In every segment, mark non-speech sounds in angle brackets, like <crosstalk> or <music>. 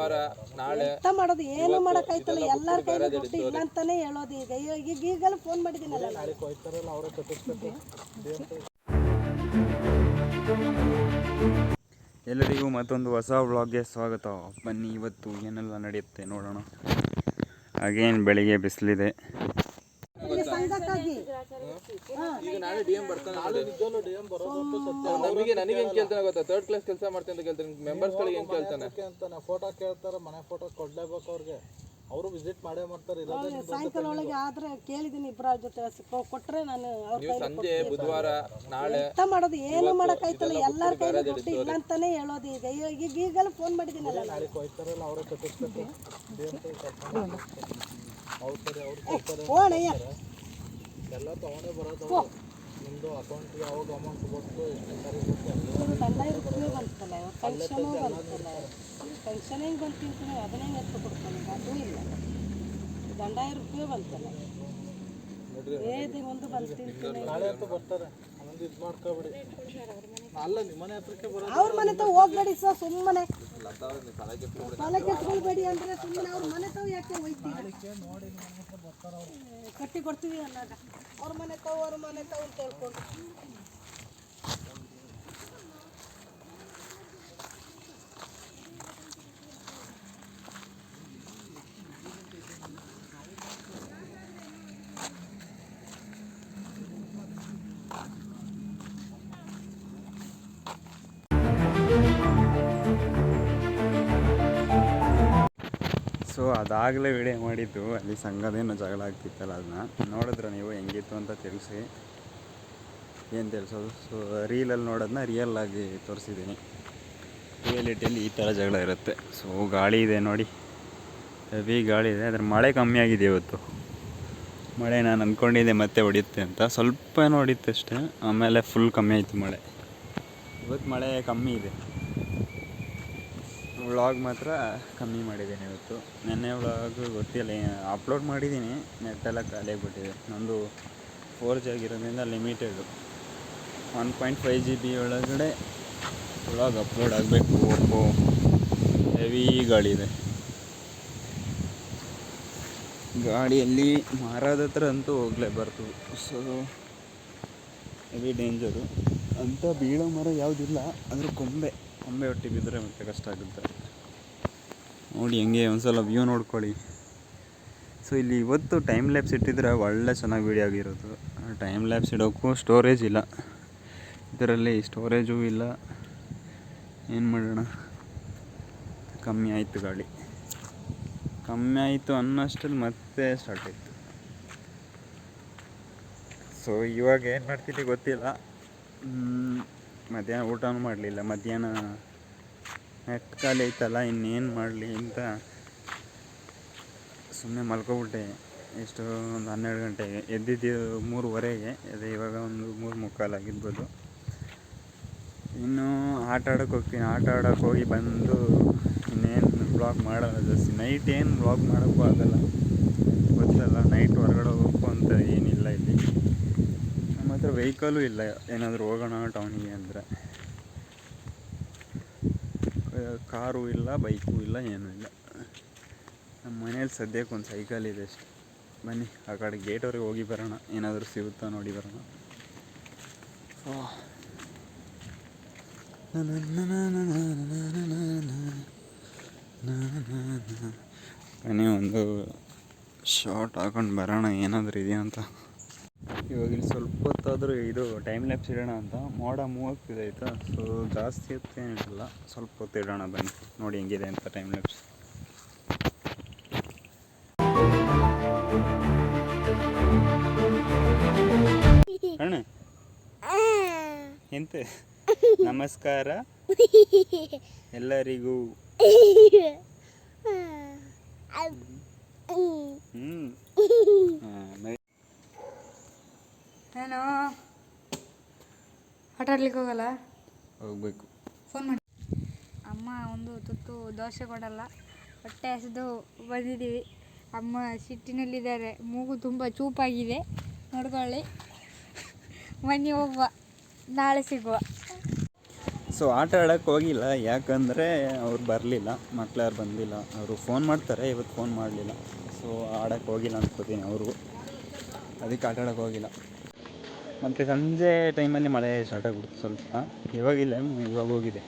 ಮಾಡೋದು? ಏನು ಮಾಡೋಕ್ಕಾಯ್ತಲ್ಲ? ಎಲ್ಲರ ಕೈ ದುಡ್ಡು ಇಲ್ಲ ಅಂತಾನೆ ಹೇಳೋದು ಈಗ. ಈಗ ಈಗ ಈಗೆಲ್ಲ ಫೋನ್ ಮಾಡಿದ್ದೀನಲ್ಲ ಎಲ್ಲರಿಗೂ ಮತ್ತೊಂದು ಹೊಸ ವ್ಲಾಗ್ಗೆ ಸ್ವಾಗತ. ಬನ್ನಿ ಇವತ್ತು ಏನೆಲ್ಲ ನಡೆಯುತ್ತೆ ನೋಡೋಣ. ಹಾಗೇನು ಬೆಳಿಗ್ಗೆ ಬಿಸಿಲಿದೆ. ಈಗ ನಾಳೆ ಡಿ ಎಂ ಬರ್ತಾನೆ ನಮಗೆ ನನಗೆ ಹೆಂಗ್ ಕೇಳ್ತಾನೆ ಗೊತ್ತಾ? ಥರ್ಡ್ ಕ್ಲಾಸ್ ಕೆಲಸ ಮಾಡ್ತೀನಿ ಅಂತ ಕೇಳ್ತಾನೆ. ಮೆಂಬರ್ಸ್ ಗಳಿಗೆ ಹೆಂಗ್ ಕೇಳ್ತಾನೆ? ಅಂತಾನೆ. ಫೋಟೋ ಕೇಳ್ತಾರೆ ಮನೆ ಫೋಟೋ ಕೊಡ್ಲೇಬೇಕು ಅವ್ರಿಗೆ. ಅವರು ವಿಸಿಟ್ ಮಾಡೇ ಮಾಡ್ತಾರೆ ಸಾಯಂಕಾಲ ಒಳಗೆ ಆದ್ರೆ ಕೇಳಿದೀನಿ ಇಬ್ಬರ ಜೊತೆ. ಕೊ- ಕೊಟ್ರೆ ನಾನು ಅವ್ರ ಸಂಜೆ ಬುಧವಾರ ನಾಳೆ ಎಂತ ಮಾಡೋದು? ಏನು ಮಾಡಕ್ ಆಯ್ತಲ್ಲ ಎಲ್ಲಾರ ಕೈಲಿ ದುಡ್ಡು ಇಲ್ಲ ಅಂತಾನೆ ಹೇಳೋದು ಈಗ. ಈಗ ಈಗಲೂ ಈಗೆಲ್ಲ ಫೋನ್ ಮಾಡಿದ್ದೀನಲ್ಲ ನಾನು. ನಾಳೆ ಕೊಯ್ತಾರಲ್ಲ ಅವರೇ ಕಟ್ಟಿಸ್ಬೇಕು ಅವ್ರ ಸರಿ ಅಯ್ಯ ಎಲ್ಲ ತಗೊಂಡೇ ಬರೋದು ನಿಮ್ಮದು ನಿಮ್ದು ಅಕೌಂಟ್ಗೆ ಯಾವಾಗ ಅಮೌಂಟ್ ಬಂತು ಎಷ್ಟು ತಾರೀಕು ಪೆನ್ಷನ್ ಹೆಂಗೆ ಬಂತು ಅಂತಾನೆ ಅದನ್ನೇ ಎತ್ತು ಕೊಡ್ತಾನೆ ಅದೂ ಇಲ್ಲ. ದಂಡ ರೂಪಾಯಿ ಬಂತಲ್ಲ ಏದಿ ಒಂದು ಬಂತೀನಿ ನಾಳೆ. ಅಂತೂ ಬರ್ತಾರೆ. ಆನಂದ್ ಇದು ಮಾಡ್ಕೊಬಿಡಿ. ಅಲ್ಲ ನಿಮ್ಮನೆ ಹತ್ರಕ್ಕೆ ಬರೋದು ಅವ್ರ ಮನೆ ತಾವು ಹೋಗ್ಬೇಡಿ ಸರ್ ಸುಮ್ಮನೆ. ತಲೆ ಕೆತ್ಕೊಳ್ಬೇಡಿ ಅಂದ್ರೆ ಸುಮ್ಮನೆ ಅವ್ರ ಮನೆ ತಾವು ಯಾಕೆ ಹೋಯ್ತೀವಿ ಕಟ್ಟಿ ಕೊಡ್ತೀವಿ ಅನ್ನಾಗ ಅವ್ರ ಮನೆ ತಾವು ಅವ್ರ ಮನೆ ತಾವು ಅಂತ ಸೊ ಅದಾಗಲೇ ವಿಡಿಯೋ ಮಾಡಿದ್ದು ಅಲ್ಲಿ ಸಂಘದೇನೋ ಜಗಳ ಆಗ್ತಿತ್ತಲ್ಲ ಅದನ್ನ ನೋಡಿದ್ರೆ ನೀವು? ಹೆಂಗಿತ್ತು ಅಂತ ತಿಳಿಸಿ. ಏನು ತಿಳಿಸೋದು? ಸೊ ರೀಲಲ್ಲಿ ನೋಡೋದನ್ನ ರಿಯಲ್ ಆಗಿ ತೋರಿಸಿದ್ದೀನಿ ರಿಯಾಲಿಟಿಯಲ್ಲಿ ಈ ಥರ ಜಗಳ ಇರುತ್ತೆ. ಸೊ ಗಾಳಿ ಇದೆ ನೋಡಿ. ಹೆವಿ ಗಾಳಿ ಇದೆ. ಅದ್ರ ಮಳೆ ಕಮ್ಮಿ ಆಗಿದೆ ಇವತ್ತು. ಮಳೆ ನಾನು ಅಂದ್ಕೊಂಡಿದ್ದೆ ಮತ್ತೆ ಹೊಡಿಯುತ್ತೆ ಅಂತ. ಸ್ವಲ್ಪ ಹೊಡಿಯುತ್ತೆ ಅಷ್ಟೇ ಆಮೇಲೆ ಫುಲ್ ಕಮ್ಮಿ ಆಯಿತು ಮಳೆ. ಇವತ್ತು ಮಳೆ ಕಮ್ಮಿ ಇದೆ. ವ್ಲಾಗ್ ಮಾತ್ರ ಕಮ್ಮಿ ಮಾಡಿದ್ದೀನಿ ಇವತ್ತು. ನೆನ್ನೆ ವ್ಲಾಗ್ ಗೊತ್ತಿಲ್ಲ ಅಪ್ಲೋಡ್ ಮಾಡಿದ್ದೀನಿ. ನೆಟ್ಟೆಲ್ಲ ಖಾಲಿ ಆಗಿಬಿಟ್ಟಿದೆ. ನಂದು ಫೋರ್ ಜಿ ಆಗಿರೋದ್ರಿಂದ limited one point five G B ಒಳಗಡೆ ವ್ಲಾಗ್ ಅಪ್ಲೋಡ್ ಆಗಬೇಕು. ಓಪೋ ಹೆವಿ ಗಾಡಿದೆ ಗಾಡಿಯಲ್ಲಿ ಮಾರಾದ ಹತ್ರ ಅಂತೂ ಹೋಗಲೇಬಾರ್ದು ಸೊ ಹೆವಿ ಡೇಂಜರು ಅಂಥ ಬೀಳೋ ಮರ ಯಾವುದಿಲ್ಲ ಅದ್ರ ಕೊಂಬೆ. ಕೊಂಬೆ ಒಟ್ಟಿ ಬಿದ್ದರೆ ಮತ್ತೆ ಕಷ್ಟ ಆಗುತ್ತೆ. ನೋಡಿ, ಹೆಂಗೆ ಒಂದ್ಸಲ ವ್ಯೂ ನೋಡ್ಕೊಳ್ಳಿ. ಸೊ ಇಲ್ಲಿ ಇವತ್ತು ಟೈಮ್ ಲ್ಯಾಬ್ಸ್ ಇಟ್ಟಿದ್ರೆ ಒಳ್ಳೆ ಚೆನ್ನಾಗಿ ವೀಡಿಯೋ ಆಗಿರೋದು. ಟೈಮ್ ಲ್ಯಾಬ್ಸ್ ಇಡೋಕ್ಕೂ ಸ್ಟೋರೇಜ್ ಇಲ್ಲ. ಇದರಲ್ಲಿ ಸ್ಟೋರೇಜು ಇಲ್ಲ. ಏನು ಮಾಡೋಣ? ಕಮ್ಮಿ ಆಯಿತು ಗಾಳಿ. ಕಮ್ಮಿ ಆಯಿತು ಅನ್ನೋಷ್ಟಲ್ಲಿ ಮತ್ತೆ ಸ್ಟಾರ್ಟ್ ಆಯಿತು. ಸೊ ಇವಾಗ ಏನು ಮಾಡ್ತೀನಿ ಗೊತ್ತಿಲ್ಲ. ಮಧ್ಯಾಹ್ನ ಊಟನೂ ಮಾಡಲಿಲ್ಲ. ಮಧ್ಯಾಹ್ನ ನೆಟ್ ಖಾಲಿ ಐತಲ್ಲ, ಇನ್ನೇನು ಮಾಡಲಿ ಅಂತ ಸುಮ್ಮನೆ ಮಲ್ಕೊಬಿಟ್ಟೆ. ಎಷ್ಟು ಒಂದು ಹನ್ನೆರಡು ಗಂಟೆಗೆ ಎದ್ದಿದ್ದು ಮೂರುವರೆಗೆ, ಅದೇ ಇವಾಗ ಒಂದು ಮೂರು ಮುಕ್ಕಾಲು ಆಗಿರ್ಬೋದು. ಇನ್ನು ಆಟ ಆಡೋಕೆ ಹೋಗ್ತೀನಿ. ಆಟ ಆಡೋಕೆ ಹೋಗಿ ಬಂದು ಇನ್ನೇನು ಬ್ಲಾಗ್ ಮಾಡೋದು? ಜಾಸ್ತಿ ನೈಟ್ ಏನು ಬ್ಲಾಗ್ ಮಾಡೋಕ್ಕೂ ಆಗಲ್ಲ ಗೊತ್ತಲ್ಲ ನೈಟ್ ಹೊರಗಡೆ ಹೋಗೋಕ್ಕೂ ಅಂತ ಏನಿಲ್ಲ ಇಲ್ಲಿ ನಮ್ಮ ಹತ್ರ ವೆಹಿಕಲು ಇಲ್ಲ. ಏನಾದರೂ ಹೋಗೋಣ ಟೌನಿಗೆ ಅಂದರೆ. ಕಾರು ಇಲ್ಲ, ಬೈಕು ಇಲ್ಲ, ಏನೂ ಇಲ್ಲ. ನಮ್ಮ ಮನೇಲಿ ಸದ್ಯಕ್ಕೆ ಒಂದು ಸೈಕಲ್ ಇದೆ ಅಷ್ಟೆ. ಬನ್ನಿ, ಆ ಕಡೆ ಗೇಟವ್ರಿಗೆ ಹೋಗಿ ಬರೋಣ. ಏನಾದರೂ ಸಿಗುತ್ತಾ ನೋಡಿ ಬರೋಣ. ಒಂದು ಶಾರ್ಟ್ ಹಾಕೊಂಡು ಬರೋಣ. ಏನಾದರೂ ಇದೆಯಾ ಅಂತ. ಇವಾಗ ಇಲ್ಲಿ ಸ್ವಲ್ಪ ಹೊತ್ತಾದರೂ ಇದು ಟೈಮ್ ಲ್ಯಾಪ್ಸ್ ಇಡೋಣ ಅಂತ. ಮೋಡ ಮೂವತ್ತಿದೆ ಆಯಿತಾ? ಸೊ ಜಾಸ್ತಿ ಹೊತ್ತೇನಿಲ್ಲ ಸ್ವಲ್ಪ ಹೊತ್ತು ಇಡೋಣ ಬನ್ನಿ. ನೋಡಿ ಹೆಂಗಿದೆ ಅಂತ ಟೈಮ್ ಲ್ಯಾಪ್ಸ್ ಅಣ್ಣ ಎಂತ? ನಮಸ್ಕಾರ. ಎಲ್ಲರಿಗೂ. <laughs> ಹ್ಞೂ ಹಾಂ ನಾನು ಆಟ ಆಡ್ಲಿಕ್ಕೆ ಹೋಗಲ್ಲ? ಹೋಗ್ಬೇಕು. ಫೋನ್ ಮಾಡಿ ಅಮ್ಮ ಒಂದು ತುತ್ತು ದೋಸೆ ಕೊಡಲ್ಲ ಹೊಟ್ಟೆ ಹಸಿದು ಬಂದಿದ್ದೀವಿ. ಅಮ್ಮ ಸಿಟ್ಟಿನಲ್ಲಿದ್ದಾರೆ ಮೂಗು ತುಂಬ ಚೂಪಾಗಿದೆ. ನೋಡ್ಕೊಳ್ಳಿ. ಮನೆ ಹೋಗುವ ನಾಳೆ ಸಿಗುವ. ಸೊ ಆಟ ಆಡೋಕ್ಕೆ ಹೋಗಿಲ್ಲ ಯಾಕಂದರೆ ಅವ್ರು ಬರಲಿಲ್ಲ ಮಕ್ಳು ಯಾರು ಬಂದಿಲ್ಲ. ಅವರು ಫೋನ್ ಮಾಡ್ತಾರೆ ಇವತ್ತು ಫೋನ್ ಮಾಡಲಿಲ್ಲ. ಸೊ ಆಡೋಕ್ಕೆ ಹೋಗಿಲ್ಲ ಅನ್ಕೋತೀನಿ ಅವರು ಅದಕ್ಕೆ ಆಟ ಆಡೋಕ್ಕೆ ಹೋಗಿಲ್ಲ. ಮತ್ತು ಸಂಜೆ ಟೈಮಲ್ಲಿ ಮಳೆ ಸ್ಟಾರ್ಟ್ ಆಗ್ಬಿಡ್ತು ಸ್ವಲ್ಪ. ಇವಾಗಿಲ್ಲ ಇವಾಗ ಹೋಗಿದೆ.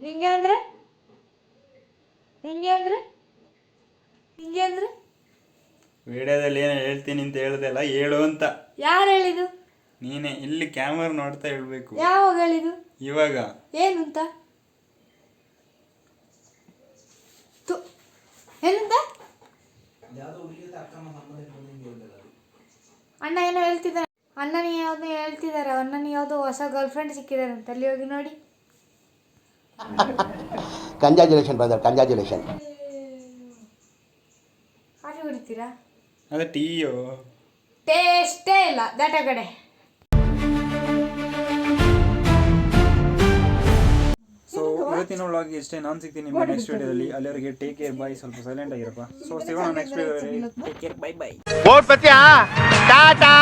ನಿಂಗೆ ಅಂದ್ರೆ? ನಿಂಗೆ ಅಂದ್ರೆ? ನಿಂಗೆ ಅಂದ್ರೆ? ವಿಡಿಯೋದಲ್ಲಿ ಏನು ಹೇಳ್ತೀನಿ ಅಂತ ಹೇಳ್ದಲ್ಲ ಹೇಳು ಅಂತ. ಯಾರು ಹೇಳಿದು ನೀನೇ ಇಲ್ಲಿ ಕ್ಯಾಮರಾ ನೋಡ್ತಾ ಹೇಳ್ಬೇಕು. ಯಾವಾಗ ಹೇಳಿದು ಇವಾಗ. ಏನು ಅಂತ? ತು ಏನಂತ? ಅಣ್ಣ ಏನೋ ಹೇಳ್ತಿದ್ದಾರೆ? ಅಣ್ಣನ ಯಾವುದೋ ಹೇಳ್ತಿದ್ದಾರೆ. ಅಣ್ಣನ ಯಾವುದೋ ಹೊಸ ಗರ್ಲ್ ಫ್ರೆಂಡ್ ಸಿಕ್ಕಿದ್ದಾರೆ ಅಂತ. ಅಲ್ಲಿ ಹೋಗಿ ನೋಡಿ. ಕಂಜಾಜುಲೇಷನ್ ಬ್ರದರ್ ಕಂಜಾಜುಲೇಷನ್ ಕಾಫಿ ಕುಡಿತೀರಾ ಅದೇ ಟೀಯೋ? ಟೇಸ್ಟೇ ಇಲ್ಲ. ದಟ ಕಡೆ. ಇವತ್ತಿನ ಒಳಗೆ ಇಷ್ಟೇ ನಾನು ಸಿಗ್ತೀನಿ ನಿಮ್ಮ ನೆಕ್ಸ್ಟ್ ವಿಡಿಯೋದಲ್ಲಿ ಅಲ್ಲಿವರೆಗೆ ಟೇಕ್ ಕೇರ್ ಬಾಯ್ ಸ್ವಲ್ಪ ಸೈಲೆಂಟ್ ಆಗಿರಪ್ಪ. ಸೊ ಸಿಗೋಣ ನೆಕ್ಸ್ಟ್ ವಿಡಿಯೋದಲ್ಲಿ ಟೇಕ್ ಕೇರ್ ಬೈ ಬೈ ಓಟ್ ಪತ್ಯಾ ಟಾಟಾ